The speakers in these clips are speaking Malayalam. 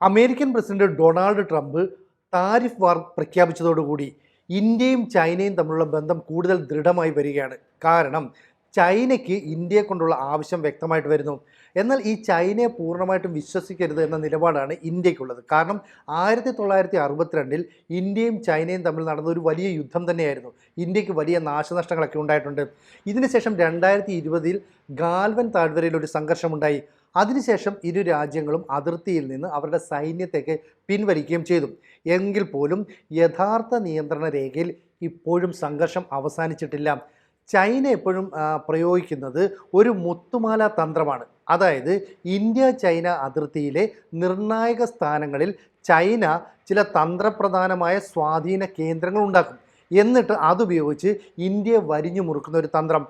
American president Donald Trump tariff war പ്രഖ്യാപിച്ചതോടുകൂടി ഇന്ത്യയും ചൈനയും തമ്മിലുള്ള ബന്ധം കൂടുതൽ ദൃഢമായി വരികയാണ്. കാരണം ചൈനയ്ക്ക് ഇന്ത്യയെ കൊണ്ടുള്ള ആവശ്യം വ്യക്തമായിട്ട് വരുന്നു. എന്നാൽ ഈ ചൈനയെ പൂർണമായിട്ടും വിശ്വസിക്കരുത് എന്ന നിലപാടാണ് ഇന്ത്യക്കുള്ളത് കാരണം ആയിരത്തി തൊള്ളായിരത്തി അറുപത്തിരണ്ടിൽ ഇന്ത്യയും ചൈനയും തമ്മിൽ നടന്ന ഒരു വലിയ യുദ്ധം തന്നെയായിരുന്നു. ഇന്ത്യയ്ക്ക് വലിയ നാശനഷ്ടങ്ങളൊക്കെ ഉണ്ടായിട്ടുണ്ട്. ഇതിനുശേഷം രണ്ടായിരത്തി ഇരുപതിൽ ഗാൽവൻ താഴ്വരയിൽ ഒരു സംഘർഷമുണ്ടായി. അതിനുശേഷം ഇരു രാജ്യങ്ങളും അതിർത്തിയിൽ നിന്ന് അവരുടെ സൈന്യത്തേക്ക് പിൻവലിക്കുകയും ചെയ്തു. എങ്കിൽ പോലും യഥാർത്ഥ നിയന്ത്രണ രേഖയിൽ ഇപ്പോഴും സംഘർഷം അവസാനിച്ചിട്ടില്ല. ചൈന എപ്പോഴും പ്രയോഗിക്കുന്നത് ഒരു മുത്തുമാല തന്ത്രമാണ്. അതായത് ഇന്ത്യ ചൈന അതിർത്തിയിലെ നിർണായക സ്ഥാനങ്ങളിൽ ചൈന ചില തന്ത്രപ്രധാനമായ സ്വാധീന കേന്ദ്രങ്ങൾ ഉണ്ടാക്കും. എന്നിട്ട് അതുപയോഗിച്ച് ഇന്ത്യയെ വരിഞ്ഞു മുറുക്കുന്ന ഒരു തന്ത്രം.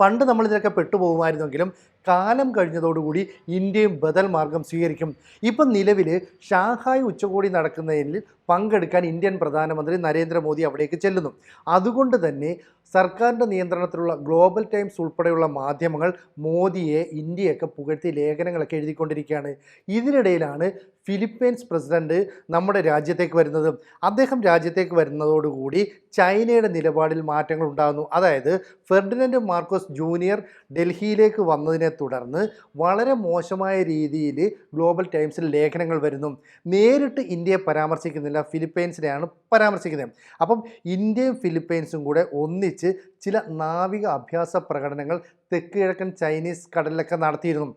പണ്ട് നമ്മൾ ഇതിലൊക്കെ പെട്ടുപോകുമായിരുന്നെങ്കിലും കാലം കഴിഞ്ഞതോടുകൂടി ഇന്ത്യയും ബദൽ മാർഗം സ്വീകരിക്കും. ഇപ്പം നിലവിൽ ഷാങ്ഹായ് ഉച്ചകോടി നടക്കുന്നതിൽ പങ്കെടുക്കാൻ ഇന്ത്യൻ പ്രധാനമന്ത്രി നരേന്ദ്രമോദി അവിടേക്ക് ചെല്ലുന്നു. അതുകൊണ്ട് തന്നെ സർക്കാരിന്റെ നിയന്ത്രണത്തിലുള്ള ഗ്ലോബൽ ടൈംസ് ഉൾപ്പെടെയുള്ള മാധ്യമങ്ങൾ മോദിയെ ഇന്ത്യയൊക്കെ പുകഴ്ത്തി ലേഖനങ്ങളൊക്കെ എഴുതിക്കൊണ്ടിരിക്കുകയാണ്. ഇതിനിടയിലാണ് ഫിലിപ്പീൻസ് പ്രസിഡന്റ് നമ്മുടെ രാജ്യത്തേക്ക് വരുന്നത്. അദ്ദേഹം രാജ്യത്തേക്ക് വരുന്നതോടുകൂടി ചൈനയുടെ നിലപാടിൽ മാറ്റങ്ങൾ ഉണ്ടാകുന്നു. അതായത് ഫെർഡിനൻഡ് മാർക്കോസ് ജൂനിയർ ഡൽഹിയിലേക്ക് വന്നതിനെ തുടർന്ന് വളരെ മോശമായ രീതിയിൽ ഗ്ലോബൽ ടൈംസിൽ ലേഖനങ്ങൾ വരുന്നു. നേരിട്ട് ഇന്ത്യയെ പരാമർശിക്കുന്നില്ല ഫിലിപ്പൈൻസിനെയാണ് പരാമർശിക്കുന്നത്. അപ്പം ഇന്ത്യയും ഫിലിപ്പൈൻസും കൂടെ ഒന്നിച്ച് ചില നാവിക അഭ്യാസ പ്രകടനങ്ങൾ തെക്ക് കിഴക്കൻ ചൈനീസ് കടലിലൊക്കെ നടത്തിയിരുന്നു.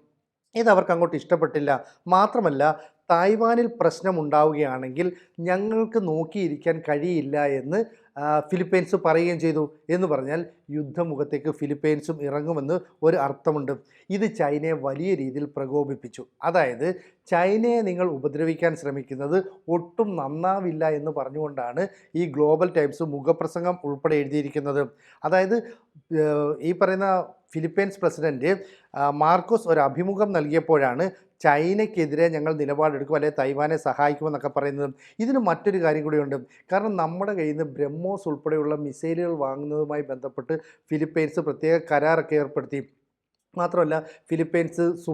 ഇത് അവർക്ക് അങ്ങോട്ട് ഇഷ്ടപ്പെട്ടില്ല. മാത്രമല്ല തായ്വാനിൽ പ്രശ്നമുണ്ടാവുകയാണെങ്കിൽ ഞങ്ങൾക്ക് നോക്കിയിരിക്കാൻ കഴിയില്ല എന്ന് ഫിലിപ്പൈൻസ് പറയുകയും ചെയ്തു എന്ന് പറഞ്ഞാൽ യുദ്ധമുഖത്തേക്ക് ഫിലിപ്പൈൻസും ഇറങ്ങുമെന്ന് ഒരു അർത്ഥമുണ്ട്. ഇത് ചൈനയെ വലിയ രീതിയിൽ പ്രകോപിപ്പിച്ചു. അതായത് ചൈനയെ നിങ്ങൾ ഉപദ്രവിക്കാൻ ശ്രമിക്കുന്നത് ഒട്ടും നന്നാവില്ല എന്ന് പറഞ്ഞുകൊണ്ടാണ് ഈ ഗ്ലോബൽ ടൈംസ് മുഖപ്രസംഗം ഉൾപ്പെടെ എഴുതിയിരിക്കുന്നത്. അതായത് ഈ പറയുന്ന ഫിലിപ്പൈൻസ് പ്രസിഡന്റ് മാർക്കോസ് ഒരു അഭിമുഖം നൽകിയപ്പോഴാണ് ചൈനയ്ക്കെതിരെ ഞങ്ങൾ നിലപാടെടുക്കും അല്ലെങ്കിൽ തൈവാനെ സഹായിക്കുമെന്നൊക്കെ പറയുന്നതും ഇതിന് മറ്റൊരു കാര്യം കൂടിയുണ്ട്. കാരണം നമ്മുടെ കയ്യിൽ നിന്ന് ബ്രഹ്മോസ് ഉൾപ്പെടെയുള്ള മിസൈലുകൾ വാങ്ങുന്നതുമായി ബന്ധപ്പെട്ട് ഫിലിപ്പൈൻസ് പ്രത്യേക കരാറൊക്കെ ഏർപ്പെടുത്തി. മാത്രമല്ല ഫിലിപ്പൈൻസ് സു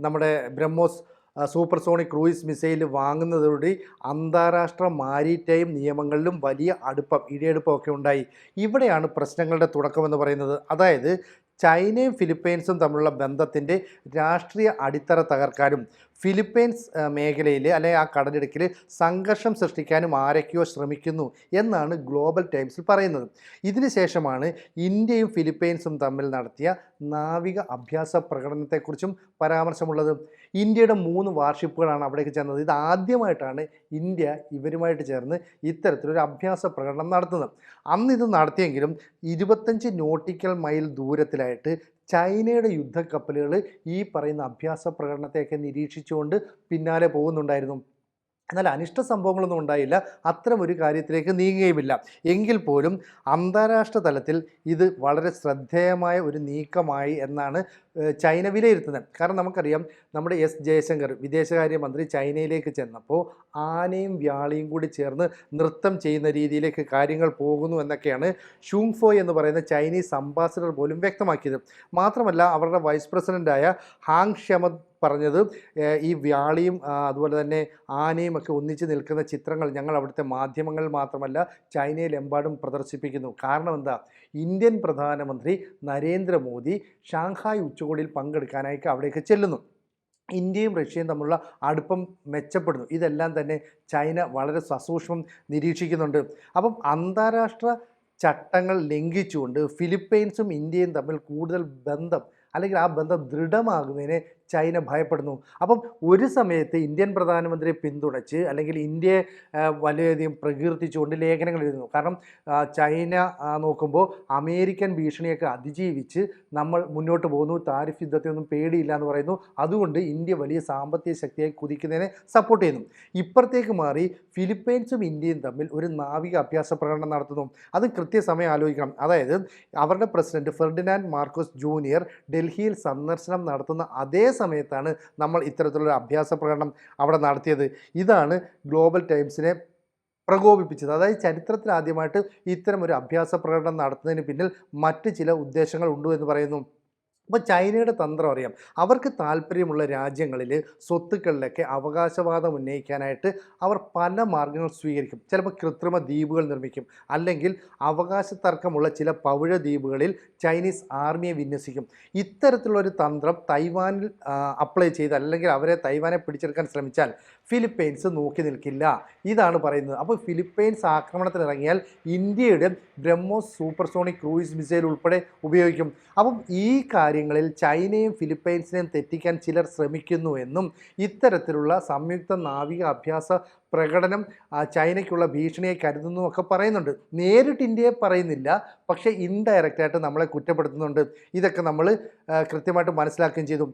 നമ്മുടെ BrahMos super supersonic cruise missile വാങ്ങുന്നതോടെ അന്താരാഷ്ട്ര മാരിടൈം നിയമങ്ങളിലും വലിയ അടുപ്പം ഇടിയെടുപ്പമൊക്കെ ഉണ്ടായി. ഇവിടെയാണ് പ്രശ്നങ്ങളുടെ തുടക്കമെന്ന് പറയുന്നത്. അതായത് ചൈനയും ഫിലിപ്പൈൻസും തമ്മിലുള്ള ബന്ധത്തിന്റെ രാഷ്ട്രീയ അടിത്തറ തകർക്കാനും ഫിലിപ്പൈൻസ് മേഖലയിൽ അല്ലെങ്കിൽ ആ കടലിടുക്കിൽ സംഘർഷം സൃഷ്ടിക്കാനും ആരൊക്കെയോ ശ്രമിക്കുന്നു എന്നാണ് ഗ്ലോബൽ ടൈംസിൽ പറയുന്നത്. ഇതിന് ശേഷമാണ് ഇന്ത്യയും ഫിലിപ്പൈൻസും തമ്മിൽ നടത്തിയ നാവിക അഭ്യാസ പ്രകടനത്തെക്കുറിച്ചും പരാമർശമുള്ളത്. ഇന്ത്യയുടെ മൂന്ന് വാർഷിപ്പുകളാണ് അവിടേക്ക് ചേർന്നത് ഇത് ആദ്യമായിട്ടാണ് ഇന്ത്യ ഇവരുമായിട്ട് ചേർന്ന് ഇത്തരത്തിലൊരു അഭ്യാസ പ്രകടനം നടത്തുന്നത്. അന്ന് ഇത് നടത്തിയെങ്കിലും ഇരുപത്തഞ്ച് നോട്ടിക്കൽ മൈൽ ദൂരത്തിലായിട്ട് ചൈനയുടെ യുദ്ധക്കപ്പലുകൾ ഈ പറയുന്ന അഭ്യാസ പ്രകടനത്തെയൊക്കെ നിരീക്ഷിച്ചുകൊണ്ട് പിന്നാലെ പോകുന്നുണ്ടായിരുന്നു. എന്നാൽ അനിഷ്ട സംഭവങ്ങളൊന്നും ഉണ്ടായില്ല. അത്തരം ഒരു കാര്യത്തിലേക്ക് നീങ്ങുകയുമില്ല. എങ്കിൽ പോലും അന്താരാഷ്ട്ര തലത്തിൽ ഇത് വളരെ ശ്രദ്ധേയമായ ഒരു നീക്കമായി എന്നാണ് ചൈന വിലയിരുത്തുന്നത്. കാരണം നമുക്കറിയാം നമ്മുടെ എസ് ജയശങ്കർ വിദേശകാര്യമന്ത്രി ചൈനയിലേക്ക് ചെന്നപ്പോൾ ആനയും വ്യാളിയും കൂടി ചേർന്ന് നൃത്തം ചെയ്യുന്ന രീതിയിലേക്ക് കാര്യങ്ങൾ പോകുന്നു എന്നൊക്കെയാണ് ഷൂങ്ഫോ എന്ന് പറയുന്ന ചൈനീസ് അംബാസിഡർ പോലും വ്യക്തമാക്കിയത്. മാത്രമല്ല അവരുടെ വൈസ് പ്രസിഡന്റായ ഹാങ് ഷമദ് പറഞ്ഞത്. ഈ വ്യാളിയും അതുപോലെ തന്നെ ആനയും ഒക്കെ ഒന്നിച്ച് നിൽക്കുന്ന ചിത്രങ്ങൾ ഞങ്ങൾ അവിടുത്തെ മാധ്യമങ്ങളിൽ മാത്രമല്ല ചൈനയിലെമ്പാടും പ്രദർശിപ്പിക്കുന്നു. കാരണം എന്താ? ഇന്ത്യൻ പ്രധാനമന്ത്രി നരേന്ദ്രമോദി ഷാങ്ഹായ് ഉച്ചകോടിയിൽ പങ്കെടുക്കാനായിട്ട് അവിടേക്ക് ചെല്ലുന്നു. ഇന്ത്യയും റഷ്യയും തമ്മിലുള്ള അടുപ്പം മെച്ചപ്പെടുന്നു. ഇതെല്ലാം തന്നെ ചൈന വളരെ സസൂക്ഷ്മം നിരീക്ഷിക്കുന്നുണ്ട്. അപ്പം അന്താരാഷ്ട്ര ചട്ടങ്ങൾ ലംഘിച്ചുകൊണ്ട് ഫിലിപ്പൈൻസും ഇന്ത്യയും തമ്മിൽ കൂടുതൽ ബന്ധം അല്ലെങ്കിൽ ആ ബന്ധം ദൃഢമാകുന്നതിനെ ചൈന ഭയപ്പെടുന്നു. അപ്പം ഒരു സമയത്ത് ഇന്ത്യൻ പ്രധാനമന്ത്രിയെ പിന്തുണച്ച് അല്ലെങ്കിൽ ഇന്ത്യയെ വലിയധികം പ്രകീർത്തിച്ചുകൊണ്ട് ലേഖനങ്ങൾ എഴുതുന്നു. കാരണം ചൈന നോക്കുമ്പോൾ അമേരിക്കൻ ഭീഷണിയൊക്കെ അതിജീവിച്ച് നമ്മൾ മുന്നോട്ട് പോകുന്നു. താരിഫ് യുദ്ധത്തെ ഒന്നും പേടിയില്ല എന്ന് പറയുന്നു. അതുകൊണ്ട് ഇന്ത്യ വലിയ സാമ്പത്തിക ശക്തിയായി കുതിക്കുന്നതിനെ സപ്പോർട്ട് ചെയ്യുന്നു. ഇപ്പുറത്തേക്ക് മാറി ഫിലിപ്പൈൻസും ഇന്ത്യയും തമ്മിൽ ഒരു നാവിക അഭ്യാസ പ്രകടനം നടത്തുന്നു. അത് കൃത്യസമയം ആലോചിക്കണം. അതായത് അവരുടെ പ്രസിഡന്റ് ഫെർഡിനാൻഡ് മാർക്കോസ് ജൂനിയർ ഡൽഹിയിൽ സന്ദർശനം നടത്തുന്ന അതേ സമയത്താണ് നമ്മൾ ഇത്തരത്തിലുള്ള അഭ്യാസ പ്രകടനം അവിടെ നടത്തിയത്. ഇതാണ് ഗ്ലോബൽ ടൈംസിനെ പ്രകോപിപ്പിച്ചത്. അതായത് ചരിത്രത്തിൽ ആദ്യമായിട്ട് ഇത്തരം ഒരു അഭ്യാസ പ്രകടനം നടത്തുന്നതിന് പിന്നിൽ മറ്റ് ചില ഉദ്ദേശങ്ങൾ ഉണ്ടോ എന്ന് പറയുന്നു. അപ്പോൾ ചൈനയുടെ തന്ത്രം അറിയാം. അവർക്ക് താല്പര്യമുള്ള രാജ്യങ്ങളിൽ സ്വത്തുക്കളിലൊക്കെ അവകാശവാദം ഉന്നയിക്കാനായിട്ട് അവർ പല മാർഗങ്ങൾ സ്വീകരിക്കും. ചിലപ്പോൾ കൃത്രിമ ദ്വീപുകൾ നിർമ്മിക്കും. അല്ലെങ്കിൽ അവകാശ തർക്കമുള്ള ചില പൗഴ ദ്വീപുകളിൽ ചൈനീസ് ആർമിയെ വിന്യസിക്കും. ഇത്തരത്തിലുള്ള ഒരു തന്ത്രം തൈവാനിൽ അപ്ലൈ ചെയ്ത് അല്ലെങ്കിൽ അവരെ തൈവാനെ പിടിച്ചെടുക്കാൻ ശ്രമിച്ചാൽ ഫിലിപ്പൈൻസ് നോക്കി നിൽക്കില്ല. ഇതാണ് പറയുന്നത്. അപ്പോൾ ഫിലിപ്പൈൻസ് ആക്രമണത്തിനിറങ്ങിയാൽ ഇന്ത്യയുടെ ബ്രഹ്മോസ് സൂപ്പർസോണിക് ക്രൂയിസ് മിസൈൽ ഉൾപ്പെടെ ഉപയോഗിക്കും. അപ്പം ഈ കാര്യങ്ങളിൽ ചൈനയും ഫിലിപ്പൈൻസിനെയും തെറ്റിക്കാൻ ചിലർ ശ്രമിക്കുന്നു എന്നും ഇത്തരത്തിലുള്ള സംയുക്ത നാവിക അഭ്യാസ പ്രകടനം ചൈനയ്ക്കുള്ള ഭീഷണിയെ കരുതുന്നു ഒക്കെ പറയുന്നുണ്ട്. നേരിട്ട് ഇന്ത്യയെ പറയുന്നില്ല പക്ഷേ ഇൻഡയറക്റ്റായിട്ട് നമ്മളെ കുറ്റപ്പെടുത്തുന്നുണ്ട്. ഇതൊക്കെ നമ്മൾ കൃത്യമായിട്ട് മനസ്സിലാക്കുകയും ചെയ്തു.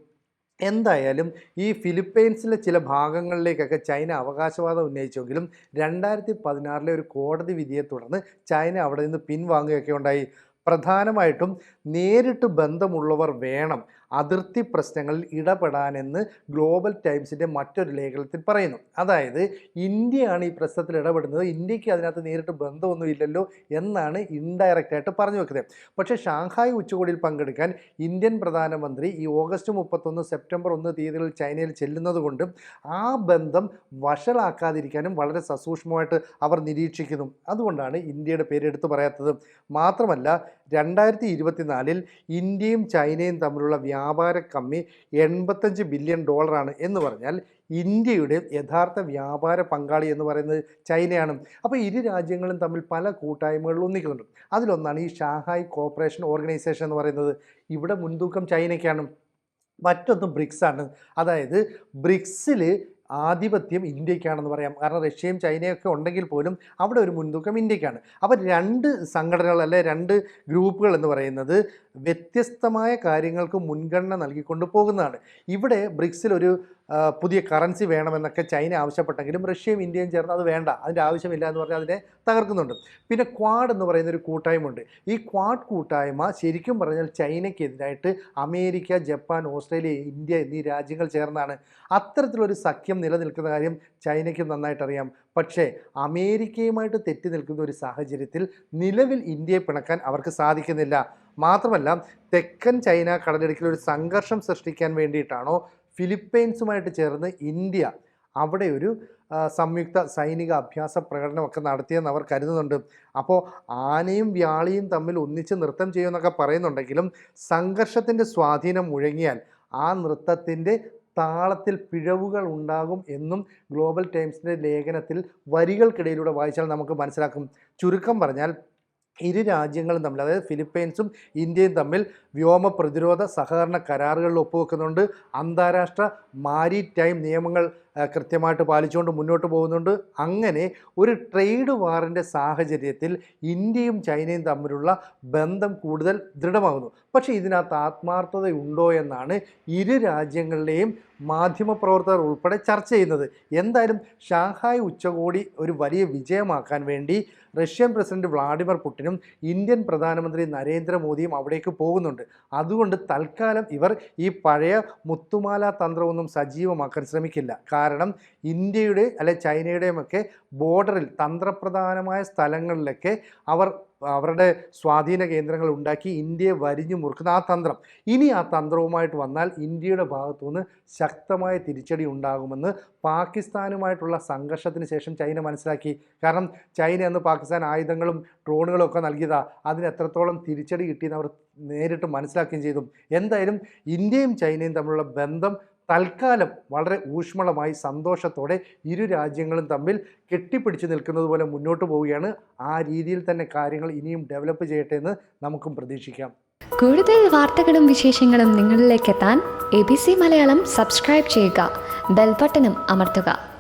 എന്തായാലും ഈ ഫിലിപ്പൈൻസിലെ ചില ഭാഗങ്ങളിലേക്കൊക്കെ ചൈന അവകാശവാദം ഉന്നയിച്ചെങ്കിലും രണ്ടായിരത്തി പതിനാറിലെ ഒരു കോടതി വിധിയെ തുടർന്ന് ചൈന അവിടെ നിന്ന് പിൻവാങ്ങുകയൊക്കെ ഉണ്ടായി. പ്രധാനമായിട്ടും നേരിട്ട് ബന്ധമുള്ളവർ വേണം. അതിർത്തി പ്രശ്നങ്ങളിൽ ഇടപെടാനെന്ന് ഗ്ലോബൽ ടൈംസിന്റെ മറ്റൊരു ലേഖനത്തിൽ പറയുന്നു. അതായത് ഇന്ത്യയാണ് ഈ പ്രശ്നത്തിൽ ഇടപെടുന്നത് ഇന്ത്യയ്ക്ക് അതിനകത്ത് നേരിട്ട് ബന്ധമൊന്നും ഇല്ലല്ലോ എന്നാണ് ഇൻഡയറക്റ്റായിട്ട് പറഞ്ഞു വെക്കുന്നത്. പക്ഷേ ഷാങ്ഹായ് ഉച്ചകോടിയിൽ പങ്കെടുക്കാൻ ഇന്ത്യൻ പ്രധാനമന്ത്രി ഈ ഓഗസ്റ്റ് മുപ്പത്തൊന്ന് സെപ്റ്റംബർ ഒന്ന് തീയതികളിൽ ചൈനയിൽ ചെല്ലുന്നതുകൊണ്ട് ആ ബന്ധം വഷളാക്കാതിരിക്കാനും വളരെ സസൂക്ഷ്മമായിട്ട് അവർ നിരീക്ഷിക്കുന്നു. അതുകൊണ്ടാണ് ഇന്ത്യയുടെ പേര് എടുത്തു പറയാത്തത്. മാത്രമല്ല രണ്ടായിരത്തി ഇരുപത്തിനാലിൽ ഇന്ത്യയും ചൈനയും തമ്മിലുള്ള വ്യാപാര കമ്മി എൺപത്തഞ്ച് ബില്യൺ ഡോളറാണ് എന്ന് പറഞ്ഞാൽ ഇന്ത്യയുടെ യഥാർത്ഥ വ്യാപാര പങ്കാളി എന്ന് പറയുന്നത് ചൈനയാണ്. അപ്പോൾ ഇരു രാജ്യങ്ങളും തമ്മിൽ പല കൂട്ടായ്മകളിൽ ഒന്നിക്കുന്നുണ്ട്. അതിലൊന്നാണ് ഈ ഷാങ്ഹായ് കോപ്പറേഷൻ ഓർഗനൈസേഷൻ എന്ന് പറയുന്നത്. ഇവിടെ മുൻതൂക്കം ചൈനയ്ക്കാണ്. മറ്റൊന്ന് ബ്രിക്സാണ്. അതായത് ബ്രിക്സിൽ ആധിപത്യം ഇന്ത്യക്കാണെന്ന് പറയാം. കാരണം റഷ്യയും ചൈനയൊക്കെ ഉണ്ടെങ്കിൽ പോലും അവിടെ ഒരു മുൻതൂക്കം ഇന്ത്യക്കാണ്. അപ്പോൾ രണ്ട് സംഘടനകൾ അല്ലെ രണ്ട് ഗ്രൂപ്പുകൾ എന്ന് പറയുന്നത് വ്യത്യസ്തമായ കാര്യങ്ങൾക്ക് മുൻഗണന നൽകിക്കൊണ്ട് പോകുന്നതാണ്. ഇവിടെ ബ്രിക്സിൽ ഒരു പുതിയ കറൻസി വേണമെന്നൊക്കെ ചൈന ആവശ്യപ്പെട്ടെങ്കിലും റഷ്യയും ഇന്ത്യയും ചേർന്ന് അത് വേണ്ട അതിന്റെ ആവശ്യമില്ല എന്ന് പറഞ്ഞാൽ അതിനെ തകർക്കുന്നുണ്ട്. പിന്നെ ക്വാഡ് എന്ന് പറയുന്ന ഒരു കൂട്ടായ്മ ഉണ്ട് ഈ ക്വാഡ് കൂട്ടായ്മ ശരിക്കും പറഞ്ഞാൽ ചൈനയ്ക്കെതിരായിട്ട് അമേരിക്ക ജപ്പാൻ ഓസ്ട്രേലിയ ഇന്ത്യ എന്നീ രാജ്യങ്ങൾ ചേർന്നാണ്. അത്തരത്തിലൊരു സഖ്യം നിലനിൽക്കുന്ന കാര്യം ചൈനയ്ക്ക് നന്നായിട്ട് അറിയാം പക്ഷേ അമേരിക്കയുമായിട്ട് തെറ്റി നിൽക്കുന്ന ഒരു സാഹചര്യത്തിൽ നിലവിൽ ഇന്ത്യയെ പിണക്കാൻ അവർക്ക് സാധിക്കുന്നില്ല. മാത്രമല്ല തെക്കൻ ചൈന കടലിടുക്കിൽ ഒരു സംഘർഷം സൃഷ്ടിക്കാൻ വേണ്ടിയിട്ടാണോ ഫിലിപ്പൈൻസുമായിട്ട് ചേർന്ന് ഇന്ത്യ അവിടെ ഒരു സംയുക്ത സൈനിക അഭ്യാസ പ്രകടനമൊക്കെ നടത്തിയെന്ന് അവർ കരുതുന്നുണ്ട്. അപ്പോൾ ആനയും വ്യാളിയും തമ്മിൽ ഒന്നിച്ച് നൃത്തം ചെയ്യുമെന്നൊക്കെ പറയുന്നുണ്ടെങ്കിലും സംഘർഷത്തിന്റെ സ്വാധീനം മുഴങ്ങിയാൽ ആ നൃത്തത്തിന്റെ താളത്തിൽ പിഴവുകൾ ഉണ്ടാകും എന്നും ഗ്ലോബൽ ടൈംസിന്റെ ലേഖനത്തിൽ വരികൾക്കിടയിലൂടെ വായിച്ചാൽ നമുക്ക് മനസ്സിലാക്കും. ചുരുക്കം പറഞ്ഞാൽ ഇരു രാജ്യങ്ങളും തമ്മിൽ അതായത് ഫിലിപ്പൈൻസും ഇന്ത്യയും തമ്മിൽ വ്യോമ പ്രതിരോധ സഹകരണ കരാറുകളിൽ ഒപ്പുവെക്കുന്നുണ്ട്. അന്താരാഷ്ട്ര മാരി ടൈം നിയമങ്ങൾ കൃത്യമായിട്ട് പാലിച്ചുകൊണ്ട് മുന്നോട്ട് പോകുന്നുണ്ട്. അങ്ങനെ ഒരു ട്രേഡ് വാറിന്റെ സാഹചര്യത്തിൽ ഇന്ത്യയും ചൈനയും തമ്മിലുള്ള ബന്ധം കൂടുതൽ ദൃഢമാകുന്നു. പക്ഷേ ഇതിനകത്ത് ആത്മാർത്ഥതയുണ്ടോ എന്നാണ് ഇരു രാജ്യങ്ങളിലെയും മാധ്യമപ്രവർത്തകർ ഉൾപ്പെടെ ചർച്ച ചെയ്യുന്നത്. എന്തായാലും ഷാങ്ഹായ് ഉച്ചകോടി ഒരു വലിയ വിജയമാക്കാൻ വേണ്ടി റഷ്യൻ പ്രസിഡന്റ് വ്ളാഡിമിർ പുടിനും ഇന്ത്യൻ പ്രധാനമന്ത്രി നരേന്ദ്രമോദിയും അവിടേക്ക് പോകുന്നുണ്ട്. അതുകൊണ്ട് തൽക്കാലം ഇവർ ഈ പഴയ മുത്തുമാല തന്ത്രമൊന്നും സജീവമാക്കാൻ ശ്രമിക്കില്ല. കാരണം ഇന്ത്യയുടെ അല്ലെ ചൈനയുടെയും ഒക്കെ ബോർഡറിൽ തന്ത്രപ്രധാനമായ സ്ഥലങ്ങളിലൊക്കെ അവർ അവരുടെ സ്വാധീന കേന്ദ്രങ്ങൾ ഉണ്ടാക്കി ഇന്ത്യയെ വരിഞ്ഞു മുറുക്കുന്ന ആ തന്ത്രം. ഇനി ആ തന്ത്രവുമായിട്ട് വന്നാൽ ഇന്ത്യയുടെ ഭാഗത്തുനിന്ന് ശക്തമായ തിരിച്ചടി ഉണ്ടാകുമെന്ന് പാകിസ്ഥാനുമായിട്ടുള്ള സംഘർഷത്തിന് ശേഷം ചൈന മനസ്സിലാക്കി. കാരണം ചൈന അന്ന് പാകിസ്ഥാൻ ആയുധങ്ങളും ഡ്രോണുകളും ഒക്കെ നൽകിയതാ. അതിന് എത്രത്തോളം തിരിച്ചടി കിട്ടിയെന്ന് അവർ നേരിട്ട് മനസ്സിലാക്കുകയും ചെയ്തു. എന്തായാലും ഇന്ത്യയും ചൈനയും തമ്മിലുള്ള ബന്ധം തൽക്കാലം വളരെ ഊഷ്മളമായി സന്തോഷത്തോടെ ഇരു രാജ്യങ്ങളും തമ്മിൽ കെട്ടിപ്പിടിച്ച് നിൽക്കുന്നത് പോലെ മുന്നോട്ട് പോവുകയാണ്. ആ രീതിയിൽ തന്നെ കാര്യങ്ങൾ ഇനിയും ഡെവലപ്പ് ചെയ്യട്ടെ എന്ന് നമുക്കും പ്രതീക്ഷിക്കാം. കൂടുതൽ വാർത്തകളും വിശേഷങ്ങളും നിങ്ങളിലേക്ക് എത്താൻ A B C Malayalam subscribe ചെയ്യുക. ബെൽബട്ടനും അമർത്തുക.